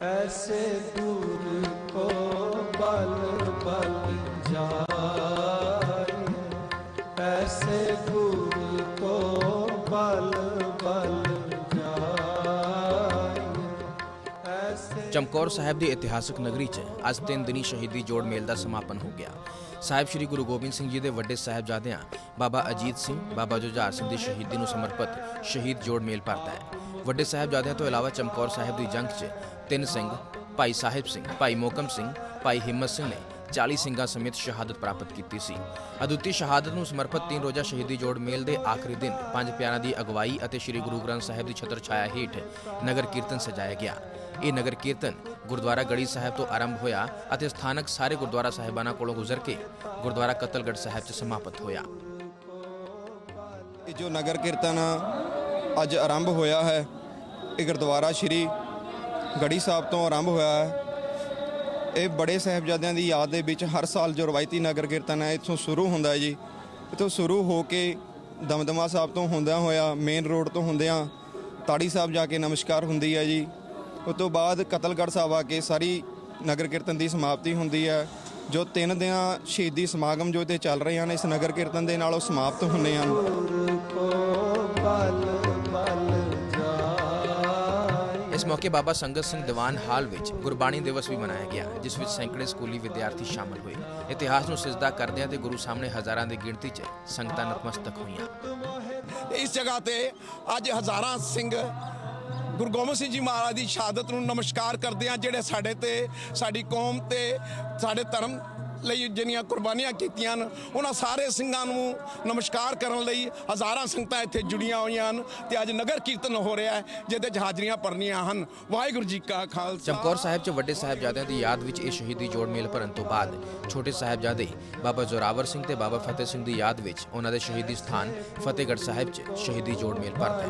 ਐਸੇ ਦੂਰ ਕੋ ਬਲ ਬਲ ਜਾਏ ਐਸੇ ਦੂਰ ਕੋ ਬਲ ਚਮਕੌਰ ਸਾਹਿਬ ਦੀ ਇਤਿਹਾਸਕ ਨਗਰੀ 'ਚ ਅੱਜ ਤਿੰਨ ਦਿਨੀ ਸ਼ਹੀਦੀ ਜੋੜ ਮੇਲ ਦਾ ਸਮਾਪਨ ਹੋ ਗਿਆ। ਸਾਹਿਬ ਸ੍ਰੀ ਗੁਰੂ ਗੋਬਿੰਦ ਸਿੰਘ ਜੀ ਦੇ ਵੱਡੇ ਸਾਹਿਬਜ਼ਾਦਿਆਂ ਬਾਬਾ ਅਜੀਤ ਸਿੰਘ, ਬਾਬਾ ਜੁਝਾਰ ਸਿੰਘ ਦੀ ਸ਼ਹੀਦੀ ਨੂੰ ਸਮਰਪਿਤ ਸ਼ਹੀਦ ਜੋੜ ਮੇਲ ਭਰਦਾ ਹੈ। ਵੱਡੇ ਸਾਹਿਬਜ਼ਾਦਿਆਂ ਤੋਂ ਇਲਾਵਾ ਚਮਕੌਰ ਸਾਹਿਬ ਦੀ ਜੰਗ 'ਚ ਤਿੰਨ ਸਿੰਘ, ਭਾਈ ਸਾਹਿਬ ਸਿੰਘ, ਭਾਈ ਮੋਕਮ ਸਿੰਘ, ਭਾਈ ਹਿੰਮਤ ਸਿੰਘ ਨੇ 40 ਸਿੰਘਾਂ ਸਮੇਤ ਸ਼ਹਾਦਤ ਪ੍ਰਾਪਤ ਕੀਤੀ ਸੀ। ਅਦੁੱਤੀ ਸ਼ਹਾਦਤ ਨੂੰ ਸਮਰਪਿਤ ਤਿੰਨ ਰੋਜ਼ਾ ਸ਼ਹੀਦੀ ਜੋੜ ਮੇਲ ਦੇ ਆਖਰੀ ਦਿਨ ਪੰਜ ਪਿਆਰਿਆਂ ਦੀ ਅਗਵਾਈ ਅਤੇ ਸ੍ਰੀ ਗੁਰੂ ਗ੍ਰੰਥ ਸਾਹਿਬ ਦੀ ਛਤਰ ਛਾਇਆ ਹੇਠ ਨਗਰ ਕੀਰਤਨ ਸਜਾਇਆ ਗਿਆ। ਇਹ ਨਗਰ ਕੀਰਤਨ ਗੁਰਦੁਆਰਾ ਗੜੀ ਸਾਹਿਬ ਤੋਂ ਆਰੰਭ ਹੋਇਆ ਅਤੇ ਸਥਾਨਕ ਸਾਰੇ ਗੁਰਦੁਆਰਾ ਸਾਹਿਬਾਨਾਂ ਕੋਲੋਂ ਗੁਜ਼ਰ ਕੇ ਗੁਰਦੁਆਰਾ ਕਤਲਗੜ੍ਹ ਸਾਹਿਬ 'ਚ ਸਮਾਪਤ ਹੋਇਆ। ਇਹ ਜੋ ਨਗਰ ਕੀਰਤਨ ਅੱਜ ਆਰੰਭ ਹੋਇਆ ਹੈ, ਇਹ ਗੁਰਦੁਆਰਾ ਸ਼੍ਰੀ ਗੜੀ ਸਾਹਿਬ ਤੋਂ ਆਰੰਭ ਹੋਇਆ ਹੈ। ਇਹ ਬੜੇ ਸਾਹਿਬਜ਼ਾਦਿਆਂ ਦੀ ਯਾਦ ਦੇ ਵਿੱਚ ਹਰ ਸਾਲ ਜੋ ਰਵਾਇਤੀ ਨਗਰ ਕੀਰਤਨ ਹੈ, ਇੱਥੋਂ ਸ਼ੁਰੂ ਹੁੰਦਾ ਹੈ ਜੀ। ਇੱਥੋਂ ਸ਼ੁਰੂ ਹੋ ਕੇ ਦਮਦਮਾ ਸਾਹਿਬ ਤੋਂ ਹੁੰਦਿਆਂ ਹੋਇਆ, ਮੇਨ ਰੋਡ ਤੋਂ ਹੁੰਦਿਆਂ ਤਾੜੀ ਸਾਹਿਬ ਜਾ ਕੇ ਨਮਸਕਾਰ ਹੁੰਦੀ ਹੈ ਜੀ। ਉਸ ਤੋਂ ਬਾਅਦ ਕਤਲਗੜ੍ਹ ਸਾਹਿਬ ਆ ਕੇ ਸਾਰੀ ਨਗਰ ਕੀਰਤਨ ਦੀ ਸਮਾਪਤੀ ਹੁੰਦੀ ਹੈ। ਜੋ ਤਿੰਨ ਦਿਨਾਂ ਸ਼ਹੀਦੀ ਸਮਾਗਮ ਜੋ ਇੱਥੇ ਚੱਲ ਰਹੇ ਹਨ, ਇਸ ਨਗਰ ਕੀਰਤਨ ਦੇ ਨਾਲ ਉਹ ਸਮਾਪਤ ਹੁੰਦੇ ਹਨ। ਇਸ ਮੌਕੇ ਬਾਬਾ ਸੰਗਤ ਸਿੰਘ ਦੀਵਾਨ ਹਾਲ ਵਿੱਚ ਗੁਰਬਾਣੀ ਦਿਵਸ ਵੀ ਮਨਾਇਆ ਗਿਆ, ਜਿਸ ਵਿੱਚ ਸੈਂਕੜੇ ਸਕੂਲੀ ਵਿਦਿਆਰਥੀ ਸ਼ਾਮਲ ਹੋਏ। ਇਤਿਹਾਸ ਨੂੰ ਸਿਜਦਾ ਕਰਦਿਆਂ ਤੇ ਗੁਰੂ ਸਾਹਮਣੇ ਹਜ਼ਾਰਾਂ ਦੀ ਗਿਣਤੀ 'ਚ ਸੰਗਤਾਂ ਨਤਮਸਤਕ ਹੋਈਆਂ। ਇਸ ਜਗ੍ਹਾ ਤੇ ਅੱਜ ਹਜ਼ਾਰਾਂ ਸਿੰਘ ਗੁਰੂ ਗੋਬਿੰਦ ਸਿੰਘ ਜੀ ਮਹਾਰਾਜ ਦੀ ਸ਼ਹਾਦਤ ਨੂੰ ਨਮਸਕਾਰ ਕਰਦੇ ਆ, ਜਿਹੜੇ ਸਾਡੇ ਤੇ, ਸਾਡੀ ਕੌਮ ਤੇ, ਸਾਡੇ ਧਰਮ ਲਈ ਜਿੰਨੀਆਂ ਕੁਰਬਾਨੀਆਂ ਕੀਤੀਆਂ ਹਨ ਉਹਨਾਂ ਸਾਰੇ ਸਿੰਘਾਂ ਨੂੰ ਨਮਸਕਾਰ ਕਰਨ ਲਈ ਹਜ਼ਾਰਾਂ ਸੰਗਤਾਂ ਇੱਥੇ ਜੁੜੀਆਂ ਹੋਈਆਂ ਹਨ ਤੇ ਅੱਜ ਨਗਰ ਕੀਰਤਨ ਹੋ ਰਿਹਾ ਹੈ ਜਿਹਦੇ ਚ ਹਾਜ਼ਰੀਆਂ ਭਰਨੀਆਂ ਹਨ। ਵਾਹਿਗੁਰੂ ਜੀ ਕਾ ਖਾਲਸਾ। ਚਮਕੌਰ ਸਾਹਿਬ ਚ ਵੱਡੇ ਸਾਹਿਬਜ਼ਾਦਿਆਂ ਦੀ ਯਾਦ ਵਿੱਚ ਇਹ ਸ਼ਹੀਦੀ ਜੋੜ ਮੇਲ ਭਰਨ ਤੋਂ ਬਾਅਦ ਛੋਟੇ ਸਾਹਿਬਜ਼ਾਦੇ ਬਾਬਾ ਜ਼ੋਰਾਵਰ ਸਿੰਘ ਤੇ ਬਾਬਾ ਫਤਿਹ ਸਿੰਘ ਦੀ ਯਾਦ ਵਿੱਚ ਉਹਨਾਂ ਦੇ ਸ਼ਹੀਦੀ ਸਥਾਨ ਫਤਿਹਗੜ੍ਹ ਸਾਹਿਬ ਚ ਸ਼ਹੀਦੀ ਜੋੜ ਮੇਲ ਭਰਦਾ ਹੈ।